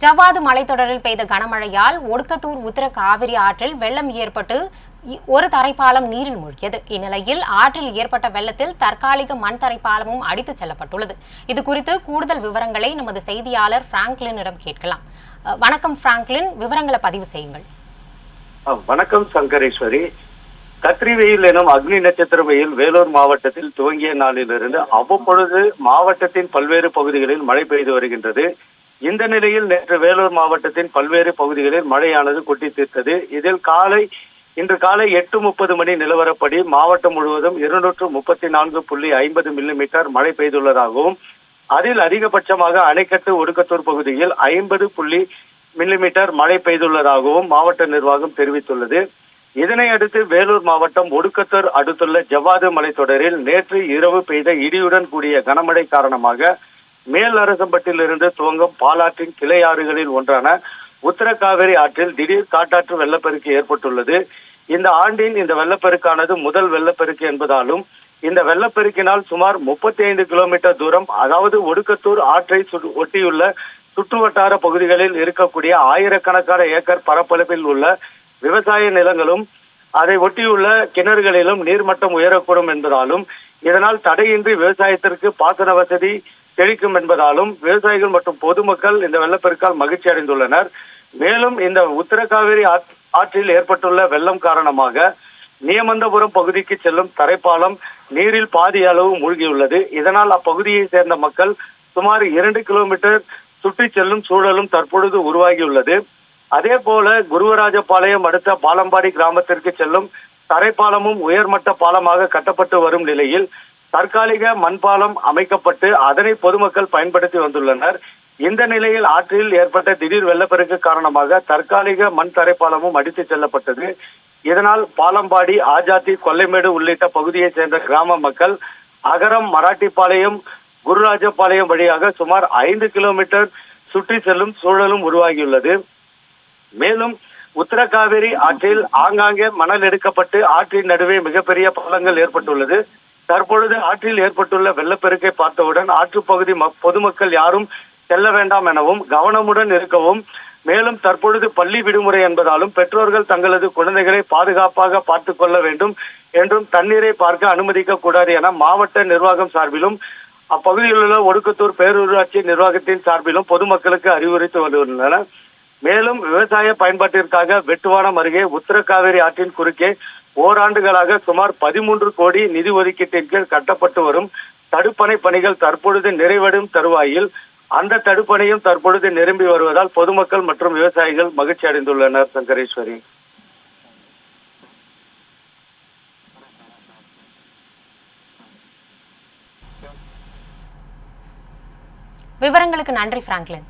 ஜவ்வாது மலைத்தொடரில் பெய்த கனமழையால் ஒடுக்கத்தூர் உத்தர காவிரி ஆற்றில் வெள்ளம் ஏற்பட்டு ஒரு தரைப்பாலம் நீரில் மூழ்கியது. இந்நிலையில் ஆற்றில் ஏற்பட்ட வெள்ளத்தில் தற்காலிக மண் தரைப்பாலமும் அடித்துச் செல்லப்பட்டுள்ளது. இது குறித்து கூடுதல் விவரங்களை நமது செய்தியாளர் பிராங்க்லினிடம் கேட்கலாம். அஹ், வணக்கம் பிராங்க்லின். விவரங்களை பதிவு செய்யுங்கள். வணக்கம் சங்கரேஸ்வரி. கத்திரி வெயில் எனும் அக்னி நட்சத்திர வெயில் வேலூர் மாவட்டத்தில் துவங்கிய நாளிலிருந்து அவ்வப்பொழுது மாவட்டத்தின் பல்வேறு பகுதிகளில் மழை பெய்து வருகின்றது. இந்த நிலையில் நேற்று வேலூர் மாவட்டத்தின் பல்வேறு பகுதிகளில் மழையானது கொட்டி தீர்த்தது. இதில் காலை இன்று காலை எட்டு முப்பது மணி நிலவரப்படி மாவட்டம் முழுவதும் இருநூற்று முப்பத்தி நான்கு புள்ளி ஐம்பது மில்லிமீட்டர் மழை பெய்துள்ளதாகவும் அதில் அதிகபட்சமாக அணைக்கட்டு ஒடுக்கத்தூர் பகுதியில் ஐம்பது புள்ளி மில்லிமீட்டர் மழை பெய்துள்ளதாகவும் மாவட்ட நிர்வாகம் தெரிவித்துள்ளது. இதனை அடுத்து வேலூர் மாவட்டம் ஒடுக்கத்தூர் அடுத்துள்ள ஜவ்வாது மலைத்தொடரில் நேற்று இரவு பெய்த இடியுடன் கூடிய கனமழை காரணமாக மேல் அரசம்பட்டிலிருந்து துவங்கும் பாலாற்றின் கிளை ஆறுகளில் ஒன்றான உத்தரகாவேரி ஆற்றில் திடீர் காட்டாற்று வெள்ளப்பெருக்கு ஏற்பட்டுள்ளது. இந்த ஆண்டின் இந்த வெள்ளப்பெருக்கானது முதல் வெள்ளப்பெருக்கு என்பதாலும் இந்த வெள்ளப்பெருக்கினால் சுமார் முப்பத்தி ஐந்து கிலோமீட்டர் தூரம் அதாவது ஒடுக்கத்தூர் ஆற்றை சு- ஒட்டியுள்ள சுற்றுவட்டார பகுதிகளில் இருக்கக்கூடிய ஆயிரக்கணக்கான ஏக்கர் பரப்பளவில் உள்ள விவசாய நிலங்களும் அதை ஒட்டியுள்ள கிணறுகளிலும் நீர்மட்டம் உயரக்கூடும் என்பதாலும் இதனால் தடையின்றி விவசாயத்திற்கு பாசன வசதி செழிக்கும் என்பதாலும் விவசாயிகள் மற்றும் பொதுமக்கள் இந்த வெள்ளப்பெருக்கால் மகிழ்ச்சி அடைந்துள்ளனர். மேலும் இந்த உத்தரகாவேரி ஆற்- ஆற்றில் ஏற்பட்டுள்ள வெள்ளம் காரணமாக நியமந்தபுரம் பகுதிக்கு செல்லும் தரைப்பாலம் நீரில் பாதி அளவு மூழ்கியுள்ளது. இதனால் அப்பகுதியை சேர்ந்த மக்கள் சுமார் இரண்டு கிலோமீட்டர் சுற்றி செல்லும் சூழலும் தற்பொழுது உருவாகியுள்ளது. அதே போல குருவராஜபாளையம் அடுத்த பாலம்பாடி கிராமத்திற்கு செல்லும் தரைப்பாலமும் உயர்மட்ட பாலமாக கட்டப்பட்டு வரும் நிலையில் தற்காலிக மண்பாலம் அமைக்கப்பட்டு அதனை பொதுமக்கள் பயன்படுத்தி வந்துள்ளனர். இந்த நிலையில் ஆற்றில் ஏற்பட்ட திடீர் வெள்ளப்பெருக்கு காரணமாக தற்காலிக மண் தரைப்பாலமும் அடித்துச் செல்லப்பட்டது. இதனால் பாலம்பாடி ஆஜாத்தி கொல்லைமேடு உள்ளிட்ட பகுதியைச் சேர்ந்த கிராம மக்கள் அகரம் மராட்டிப்பாளையம் குருராஜபாளையம் வழியாக சுமார் ஐந்து கிலோமீட்டர் சுற்றி செல்லும் சூழலும் உருவாகியுள்ளது. மேலும் உத்தரகாவேரி ஆற்றில் ஆங்காங்கே மணல் எடுக்கப்பட்டு ஆற்றின் நடுவே மிகப்பெரிய பாலங்கள் ஏற்பட்டுள்ளது. தற்பொழுது ஆற்றில் ஏற்பட்டுள்ள வெள்ளப்பெருக்கை பார்த்தவுடன் ஆற்றுப்பகுதி பொதுமக்கள் யாரும் செல்ல வேண்டாம் எனவும் கவனமுடன் இருக்கவும் மேலும் தற்பொழுது பள்ளி விடுமுறை என்பதாலும் பெற்றோர்கள் தங்களது குழந்தைகளை பாதுகாப்பாக பார்த்துக் கொள்ள வேண்டும் என்றும் தண்ணீரை பார்க்க அனுமதிக்க கூடாது என மாவட்ட நிர்வாகம் சார்பிலும் அப்பகுதியில் உள்ள ஒடுக்கத்தூர் பேரூராட்சி நிர்வாகத்தின் சார்பிலும் பொதுமக்களுக்கு அறிவுறுத்தி வந்துள்ளனர். மேலும் விவசாய பயன்பாட்டிற்காக வெட்டுவானம் அருகே உத்தரகாவேரி ஆற்றின் குறுக்கே ஓராண்டுகளாக சுமார் பதிமூன்று கோடி நிதி ஒதுக்கீட்டின் கீழ் கட்டப்பட்டு வரும் தடுப்பணை பணிகள் தற்பொழுது நிறைவடும் தருவாயில் அந்த தடுப்பணையும் தற்பொழுது நிரம்பி வருவதால் பொதுமக்கள் மற்றும் விவசாயிகள் மகிழ்ச்சி அடைந்துள்ளனர் சங்கரேஸ்வரி. விவரங்களுக்கு நன்றி பிராங்க்லின்.